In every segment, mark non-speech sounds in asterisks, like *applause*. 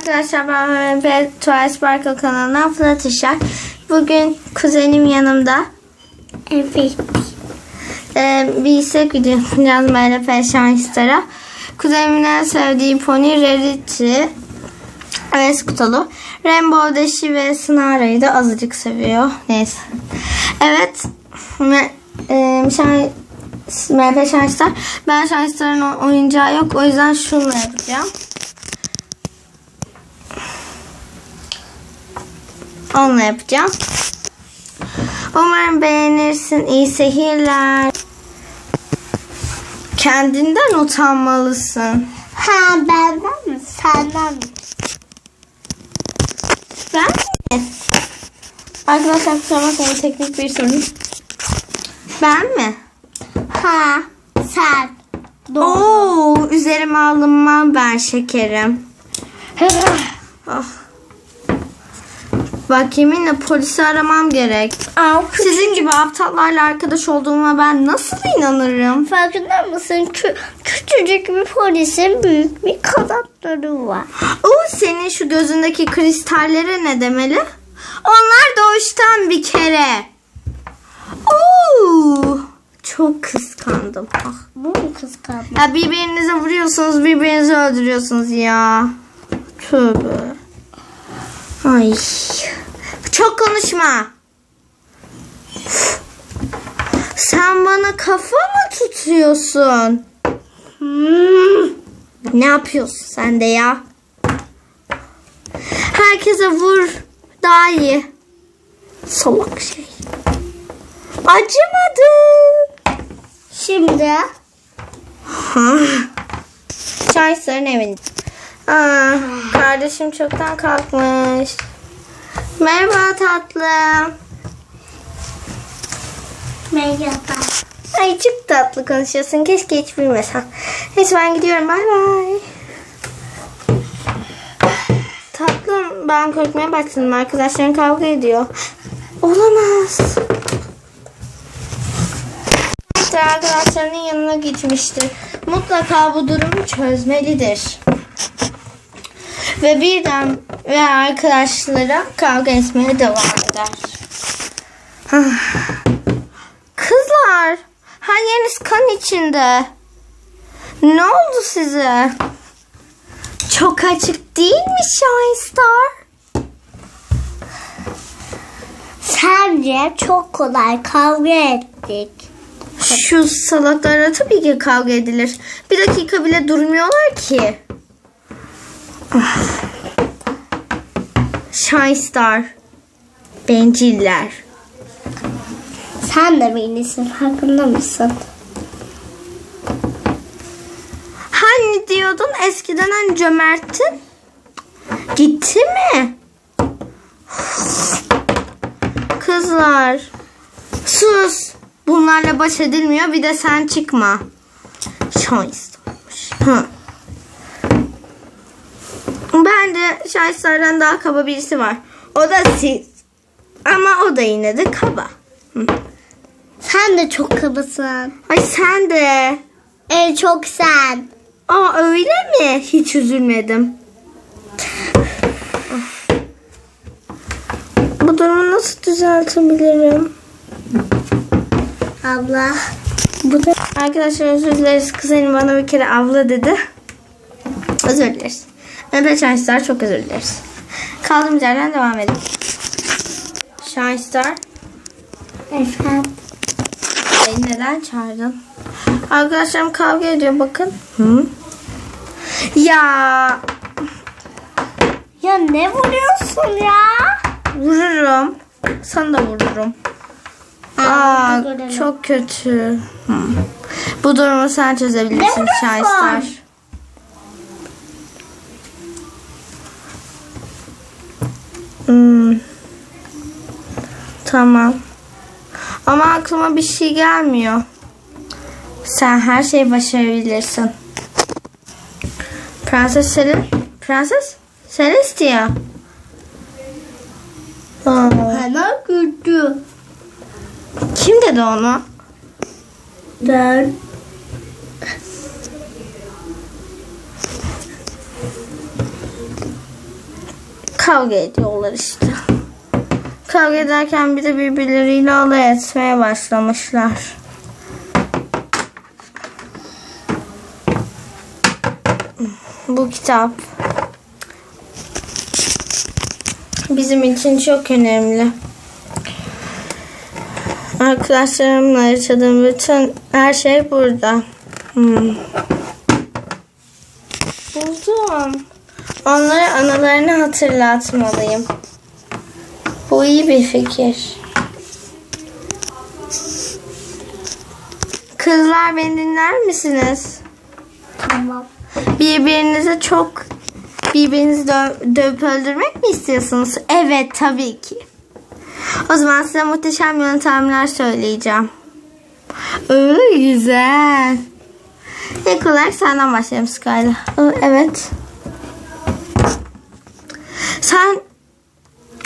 arkadaşlar ben ve Twice Sparkle kanalından Fluttershy. Bugün kuzenim yanımda. Evet. Ee, bir istek video yapacağız böyle Fashion Star'a. Kuzenimin en sevdiği pony Rarity ve Skutalu. Rainbow Dash'i ve Snara'yı da azıcık seviyor. Neyse. Evet. Me, e, Shine Star. Ben o- oyuncağı yok. O yüzden şunla yapacağım. Onunla yapacağım. Umarım beğenirsin. İyi seyirler. Kendinden utanmalısın. Ha benden mi? Senden mi? Ben mi? Arkadaşlar kusura bakmayın teknik bir sorun. Ben mi? Ha sen. Doğru. Oo, üzerime alınmam ben şekerim. *laughs* Ah. Bak yeminle polisi aramam gerek. Aa, Sizin gibi aptallarla arkadaş olduğuma ben nasıl inanırım? Farkında mısın? Kü küçücük bir polisin büyük bir kanatları var. Oo, senin şu gözündeki kristallere ne demeli? Onlar doğuştan bir kere. Oo, çok kıskandım. Ah. Bu mu kıskanma? Ya birbirinize vuruyorsunuz, birbirinizi öldürüyorsunuz ya. Tövbe. Ay. Çok konuşma. Sen bana kafa mı tutuyorsun? Hmm. Ne yapıyorsun sen de ya? Herkese vur. Daha iyi. Salak şey. Acımadı. Şimdi Çaysar'ın evinde. Aa, kardeşim çoktan kalkmış. Merhaba tatlım. merhaba. Ay çok tatlı konuşuyorsun. Keşke hiç bilmesem. Neyse ben gidiyorum. Bay bay. Tatlım ben korkmaya başladım. Arkadaşların kavga ediyor. Olamaz. Arkadaşlarının yanına gitmiştir. Mutlaka bu durumu çözmelidir. Ve birden ve arkadaşlara kavga etmeye devam eder. *sighs* Kızlar, her yeriniz kan içinde. Ne oldu size? Çok açık değil mi Shine Star? Sence çok kolay kavga ettik. Şu salaklara tabii ki kavga edilir. Bir dakika bile durmuyorlar ki. Star. Benciller. Sen de benisin farkında mısın? Hani diyordun eskiden hani cömerttin? Gitti mi? Kızlar. Sus. Bunlarla baş edilmiyor. Bir de sen çıkma. Şahistarmış. Hı. Ben de Şahistar'dan daha kaba birisi var. O da siz. Ama o da yine de kaba. Hı. Sen de çok kabasın. Ay sen de. En çok sen. Aa öyle mi? Hiç üzülmedim. Bu durumu nasıl düzeltebilirim? Abla. Bu da... Arkadaşlar özür dileriz. Kuzenim bana bir kere abla dedi. Özür dileriz. Mehmet Şahinstar çok özür dileriz. Kaldığımız yerden devam edelim. Şahinstar Efendim. beni neden çağırdın? Arkadaşlarım kavga ediyor bakın. Hı? Ya Ya ne vuruyorsun ya? Vururum. Sana da vururum. Aa, çok kötü. Hı. Bu durumu sen çözebilirsin? Şahistar. Tamam. Ama aklıma bir şey gelmiyor. Sen her şeyi başarabilirsin. Prenses Selin. Prenses Celestia. Bana güldü. kim dedi onu? Ben. kavga ediyorlar işte. Kavga ederken bir de birbirleriyle alay etmeye başlamışlar. Bu kitap bizim için çok önemli. Arkadaşlarımla yaşadığım bütün her şey burada. Hmm. Buldum. Onlara anılarını hatırlatmalıyım. Bu iyi bir fikir. Kızlar beni dinler misiniz? Tamam. Birbirinize çok birbirinizi dö- dövüp öldürmek mi istiyorsunuz? Evet tabii ki. O zaman size muhteşem yöntemler söyleyeceğim. Oo, güzel. İlk olarak senden başlayalım Skyla. Evet. Sen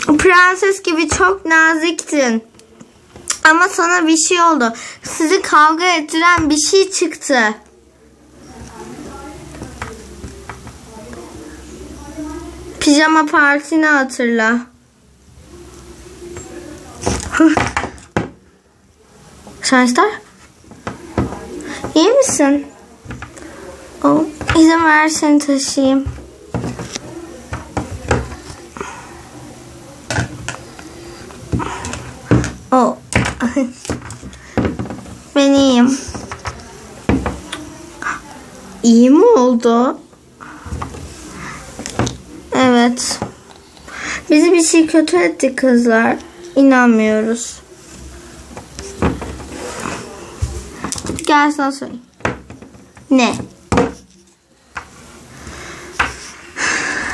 prenses gibi çok naziktin. Ama sana bir şey oldu. Sizi kavga ettiren bir şey çıktı. Pijama partini hatırla. *laughs* Şanslar. İyi misin? Oh, izin ver seni taşıyayım. Ben iyiyim. İyi mi oldu? Evet. Bizi bir şey kötü etti kızlar. İnanmıyoruz. Gel sana söyleyeyim. Ne?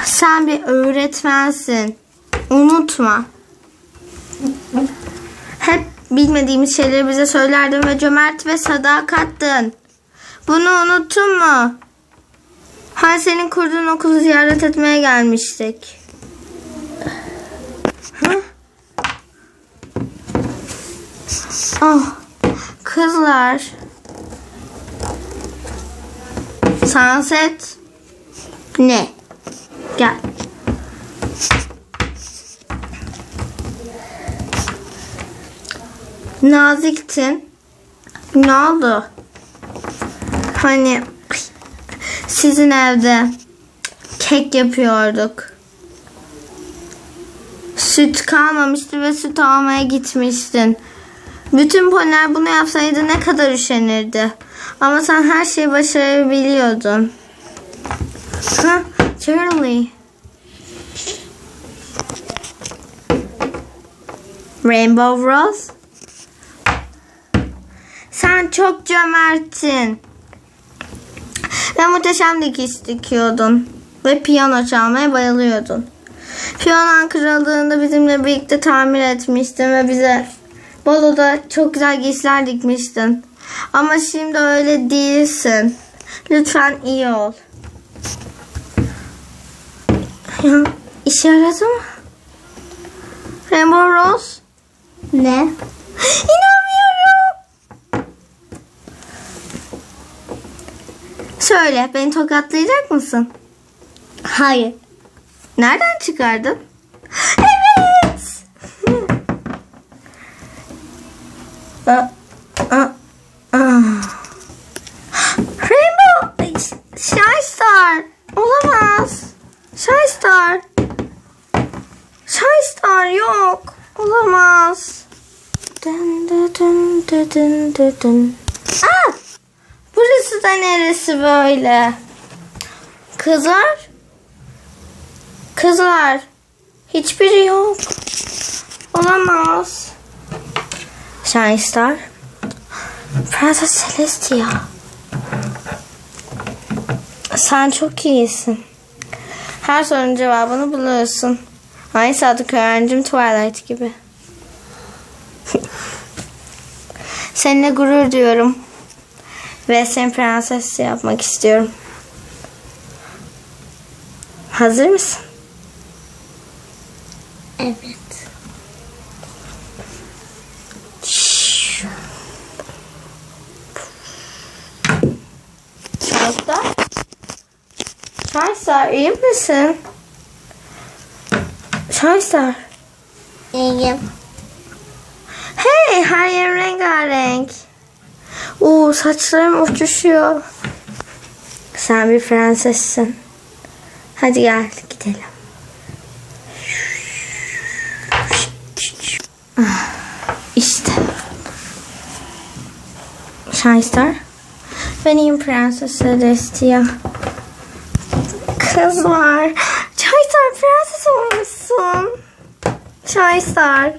Sen bir öğretmensin. Unutma. Bilmediğimiz şeyleri bize söylerdin ve cömert ve sadakattın. Bunu unuttun mu? Hani senin kurduğun okulu ziyaret etmeye gelmiştik. Hı? Oh, kızlar. Sunset. Ne? Gel. Naziktin. Ne oldu? Hani sizin evde kek yapıyorduk. Süt kalmamıştı ve süt almaya gitmiştin. Bütün poniler bunu yapsaydı ne kadar üşenirdi. Ama sen her şeyi başarabiliyordun. Ha, Charlie. Rainbow Rose. Sen çok cömertsin. Ve muhteşem dikiş dikiyordun. Ve piyano çalmaya bayılıyordun. Piyanon kırıldığında bizimle birlikte tamir etmiştin ve bize Bolu'da çok güzel giysiler dikmiştin. Ama şimdi öyle değilsin. Lütfen iyi ol. Ya, işe yaradı mı? Rainbow Rose? Ne? Söyle beni tokatlayacak mısın? Hayır. Nereden çıkardın? Evet. Aa, aa, aa. Rainbow Shy Star. Olamaz. Shy Star. Shy Star yok. Olamaz. Dın dın dın dın dın dın dın. Burası da neresi böyle? Kızlar? Kızlar. Hiçbiri yok. Olamaz. Shine Star. Prenses Celestia. Sen çok iyisin. Her sorunun cevabını buluyorsun. Aynı sadık öğrencim Twilight gibi. *laughs* Seninle gurur duyuyorum. Ve seni prenses yapmak istiyorum. Hazır mısın? Evet. Şarkıda. Şarkıda iyi misin? Şanslar. İyiyim. Hey her yer rengarenk. Oo saçlarım uçuşuyor. Sen bir prensessin. Hadi gel gidelim. İşte. Shinestar. Benim prenses Celestia. Kızlar. Shinestar prenses olmuşsun. Shinestar.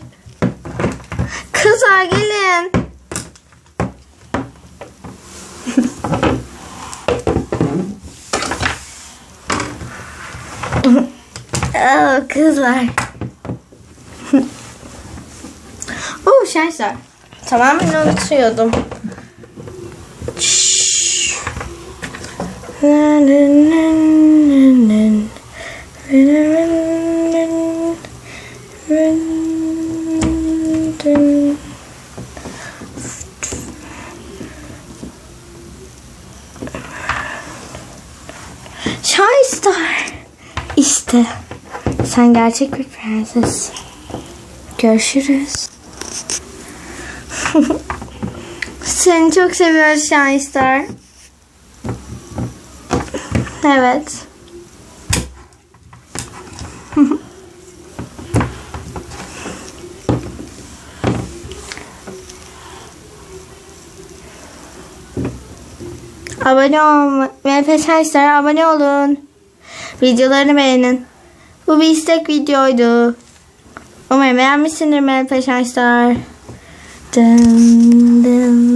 Kızlar gelin. Oh, kızlar. *laughs* oh şanslar. Tamamen unutuyordum. Star. İşte sen gerçek bir prenses. Görüşürüz. *laughs* Seni çok seviyoruz Shy Star. Evet. *laughs* abone olun. MF Şanslar'a abone olun. Videolarını beğenin. Bu bir istek videoydu. Umarım beğenmişsindir MF Şanslar. Dın dın